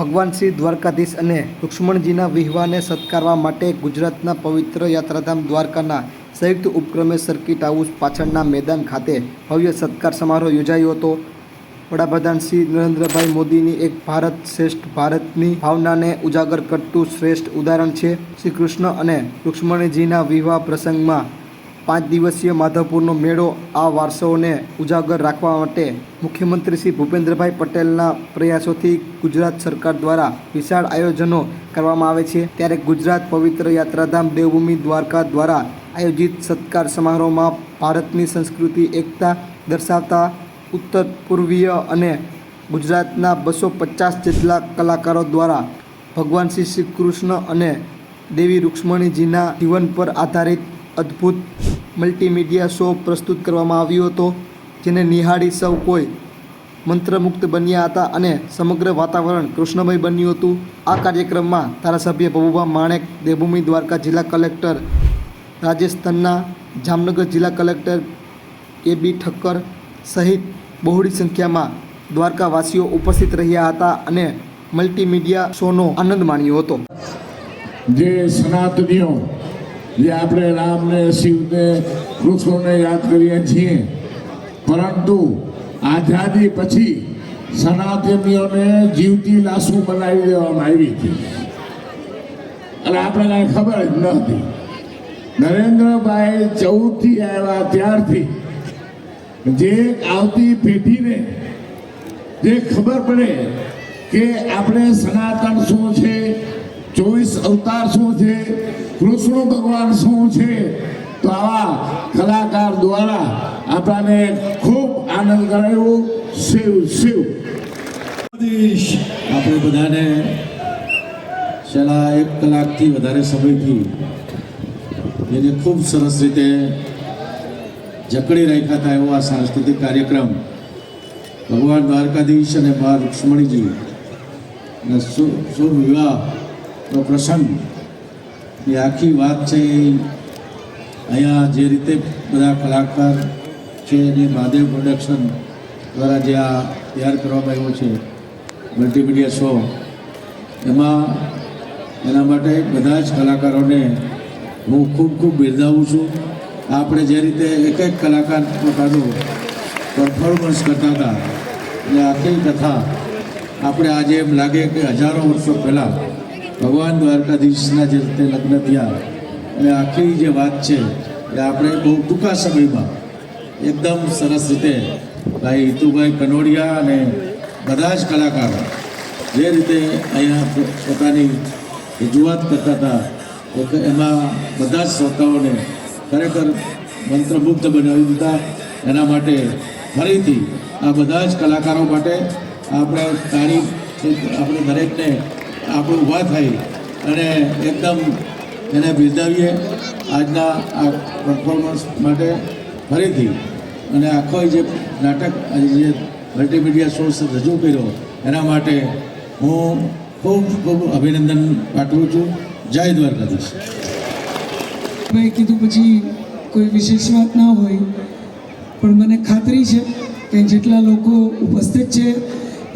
ભગવાન શ્રી દ્વારકાધીશ અને રુક્ષ્મણજીના વિવાહને સત્કારવા માટે ગુજરાતના પવિત્ર યાત્રાધામ દ્વારકાના સંયુક્ત ઉપક્રમે સર્કિટ હાઉસ પાછળના મેદાન ખાતે ભવ્ય સત્કાર સમારોહ યોજાયો હતો. વડાપ્રધાન શ્રી નરેન્દ્રભાઈ મોદીની એક ભારત શ્રેષ્ઠ ભારતની ભાવનાને ઉજાગર કરતું શ્રેષ્ઠ ઉદાહરણ છે. શ્રી કૃષ્ણ અને રુક્ષ્મણીજીના વિવાહ પ્રસંગમાં પાંચ દિવસીય માધવપુરનો મેળો આ વારસોને ઉજાગર રાખવા માટે મુખ્યમંત્રી શ્રી ભૂપેન્દ્રભાઈ પટેલના પ્રયાસોથી ગુજરાત સરકાર દ્વારા વિશાળ આયોજનો કરવામાં આવે છે. ત્યારે ગુજરાત પવિત્ર યાત્રાધામ દેવભૂમિ દ્વારકા દ્વારા આયોજિત સત્કાર સમારોહમાં ભારતની સંસ્કૃતિ, એકતા દર્શાવતા ઉત્તર, પૂર્વીય અને ગુજરાતના બસો પચાસ જેટલા કલાકારો દ્વારા ભગવાન શ્રી શ્રી કૃષ્ણ અને દેવી રૂક્ષ્મણીજીના જીવન પર આધારિત અદ્ભુત મલ્ટીમીડિયા શો પ્રસ્તુત કરવામાં આવ્યો હતો, જેને નિહાળી સૌ કોઈ મંત્રમુગ્ધ બન્યા હતા અને સમગ્ર વાતાવરણ કૃષ્ણમય બન્યું હતું. આ કાર્યક્રમમાં ધારાસભ્ય ભબુભા માણેક, દેવભૂમિ દ્વારકા જિલ્લા કલેક્ટર રાજસ્થાનના જામનગર જિલ્લા કલેક્ટર એ બી ઠક્કર સહિત બહોળી સંખ્યામાં દ્વારકાવાસીઓ ઉપસ્થિત રહ્યા હતા અને મલ્ટીમીડિયા શોનો આનંદ માણ્યો હતો. જે સનાતનીઓ જે આપણે રામને, શિવને કૃષ્ણને યાદ કરીએ છીએ. પરંતુ આઝાદી પછી સનાતનીઓને જીવતી લાશો બનાવી દેવામાં આવી હતી. અને આપણે કાંઈ ખબર જ નહોતી નરેન્દ્રભાઈ ચૌદથી આવ્યા ત્યારથી જે આવતી પેઢીને જે ખબર પડે કે આપણે સનાતન શું છે ચોવીસ અવતાર શું છે? કૃષ્ણ ભગવાન શું છે? તો આવા કલાકાર દ્વારા આપણને ખૂબ આનંદ કરાયો. શિવ શિવ. આપણે બધાને છેલ્લા એક કલાકથી વધારે સમયથી એને ખૂબ સરસ રીતે જકડી રાખ્યા હતા એવો આ સાંસ્કૃતિક કાર્યક્રમ. ભગવાન દ્વારકાધીશ અને મા રૂક્ષ્મણીજી અને શુ- વિવાહનો પ્રસંગ. એ આખી વાત છે અહીંયા જે રીતે બધા કલાકાર છે અને મહાદેવ પ્રોડક્શન દ્વારા જે આ તૈયાર કરવામાં આવ્યો છે મલ્ટીમીડિયા શો એમાં એના માટે બધા જ કલાકારોને હું ખૂબ ખૂબ બિરદાવું છું. આપણે જે રીતે એક એક કલાકાર પોતાનું પરફોર્મન્સ કરતા હતા એટલે આખી કથા આપણે આજે એમ લાગે કે હજારો વર્ષો પહેલાં ભગવાન દ્વારકાધીશના જે રીતે લગ્ન થયા, અને આખી જે વાત છે એ આપણે બહુ ટૂંકા સમયમાં એકદમ સરસ રીતે ભાઈ હિતુભાઈ કનોડિયા અને બધા જ કલાકારો જે રીતે અહીંયા પોતાની રજૂઆત કરતા હતા એમાં બધા જ શ્રોતાઓને ખરેખર મંત્રમુગ્ધ બનાવી દીધા. એના માટે ફરીથી આ બધા જ કલાકારો માટે આપણે તારીફ આપણે દરેકને આપણે ઊભા થઈ અને એકદમ એને બિરદાવીએ આજના આ પરફોર્મન્સ માટે ફરીથી. અને આખો જે નાટક, આજે જે મલ્ટીમીડિયા સોર્સ રજૂ કર્યો, એના માટે હું ખૂબ ખૂબ અભિનંદન પાઠવું છું. જય દ્વારકાધીશ. ભાઈ કીધું પછી કોઈ વિશેષ વાત ના હોય, પણ મને ખાતરી છે કે જેટલા લોકો ઉપસ્થિત છે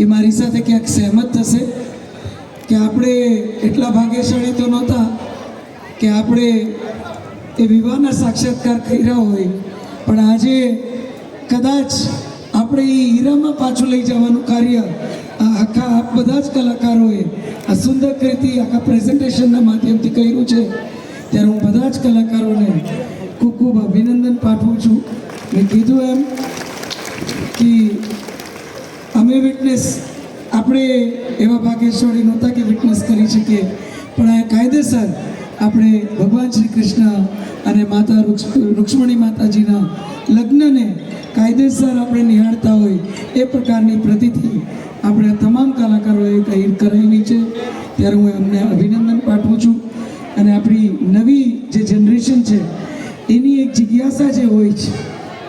એ મારી સાથે ક્યાંક સહેમત થશે. કે આપણે એટલા ભાગ્યશાળી તો નહોતા કે આપણે એ વિવાહના સાક્ષાત્કાર કર્યા હોય. પણ આજે કદાચ આપણે એ હીરામાં પાછું લઈ જવાનું કાર્ય આ આખા બધા જ કલાકારોએ આ સુંદર કૃતિ આખા પ્રેઝન્ટેશનના માધ્યમથી કર્યું છે. ત્યારે હું બધા જ કલાકારોને ખૂબ ખૂબ અભિનંદન પાઠવું છું. મેં કીધું એમ કે અમે વિટનેસ આપણે એવા ભાગ્યશાળી નહોતા કે વિટનેસ કરી શકીએ. પણ આ કાયદેસર આપણે ભગવાન શ્રી કૃષ્ણ અને માતા રૂક્ષ રૂક્ષ્મણી માતાજીના લગ્નને કાયદેસર આપણે નિહાળતા હોય એ પ્રકારની પ્રતિથી આપણે તમામ કલાકારોએ તૈયાર કરાવી છે. ત્યારે હું એમને અભિનંદન પાઠવું છું. અને આપણી નવી જે જનરેશન છે, એની એક જિજ્ઞાસા જે હોય છે,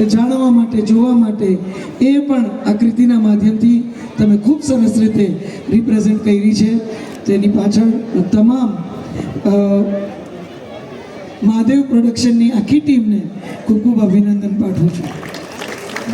એ જાણવા માટે, જોવા માટે એ પણ આ કૃતિના માધ્યમથી તમે ખૂબ સરસ રીતે રિપ્રેઝેન્ટ કરી છે. તેની પાછળ તમામ મહાદેવ પ્રોડક્શનની આખી ટીમને ખૂબ ખૂબ અભિનંદન પાઠવું છું.